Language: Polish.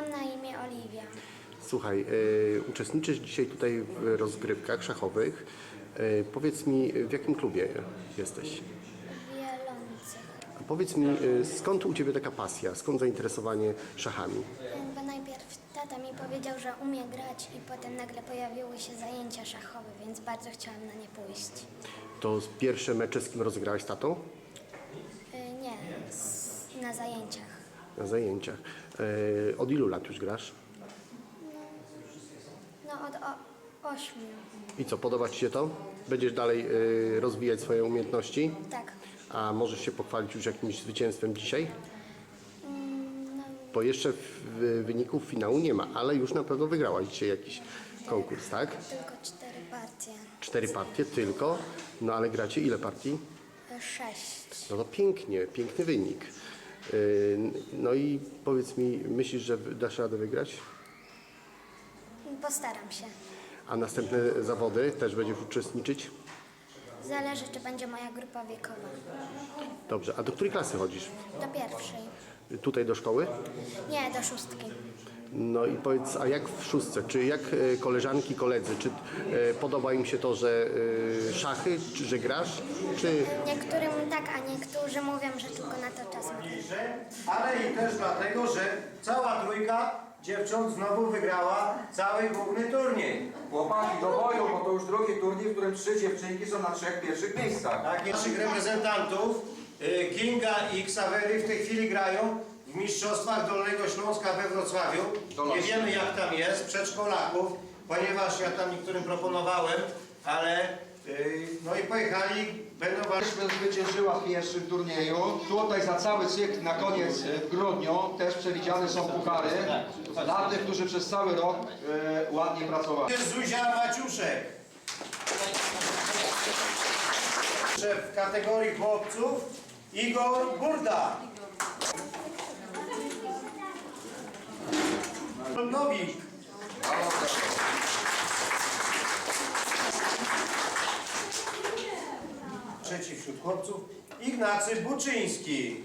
Mam na imię Oliwia. Słuchaj, y, uczestniczysz dzisiaj tutaj w rozgrywkach szachowych. Y, powiedz mi, w jakim klubie jesteś? Wielący. A powiedz mi, y, skąd u Ciebie taka pasja, skąd zainteresowanie szachami? Bo najpierw tata mi powiedział, że umie grać i potem nagle pojawiły się zajęcia szachowe, więc bardzo chciałam na nie pójść. To pierwsze mecze z kim rozegrałeś z tatą? Y, Nie, z, na zajęciach. Na zajęciach. Y, od ilu lat już grasz? No od o, ośmiu. I co, podoba Ci się to? Będziesz dalej y, rozwijać swoje umiejętności? Tak. A możesz się pochwalić już jakimś zwycięstwem dzisiaj? Mm, No, Bo jeszcze w, wyników finału nie ma, ale już na pewno wygrałaś dzisiaj jakiś konkurs, tak? tylko cztery partie. Cztery partie tylko, no ale gracie ile partii? Y, Sześć. No to pięknie, piękny wynik. Yy, No i powiedz mi, myślisz, że dasz radę wygrać? Postaram się. A następne zawody też będziesz uczestniczyć? Zależy, czy będzie moja grupa wiekowa. Dobrze, a do której klasy chodzisz? Do pierwszej. Tutaj do szkoły? Nie, do szóstki. No i powiedz, a jak w szóstce? Czy jak e, koleżanki, koledzy? Czy e, podoba im się to, że e, szachy, czy że grasz? Czy Niektórym tak, a niektórzy mówią, że tylko na to czas ale i też dlatego, że cała trójka dziewcząt znowu wygrała cały główny turniej. Chłopaki do boju, bo to już drugi turniej, w którym trzy dziewczynki są na trzech pierwszych miejscach. Tak, naszych reprezentantów y, Kinga i Ksawery w tej chwili grają w Mistrzostwach Dolnego Śląska we Wrocławiu. Nie wiemy jak tam jest, przedszkolaków, ponieważ ja tam niektórym proponowałem, ale y, no i pojechali, będą walczyć. Zwyciężyła w pierwszym turnieju. Tutaj za cały cykl na koniec e, w grudniu też przewidziane są puchary dla tych, którzy przez cały rok e, ładnie pracowali. Zuzia Maciuszek. W kategorii chłopców Igor Burda. Nowik. Trzeci wśród chłopców Ignacy Buczyński.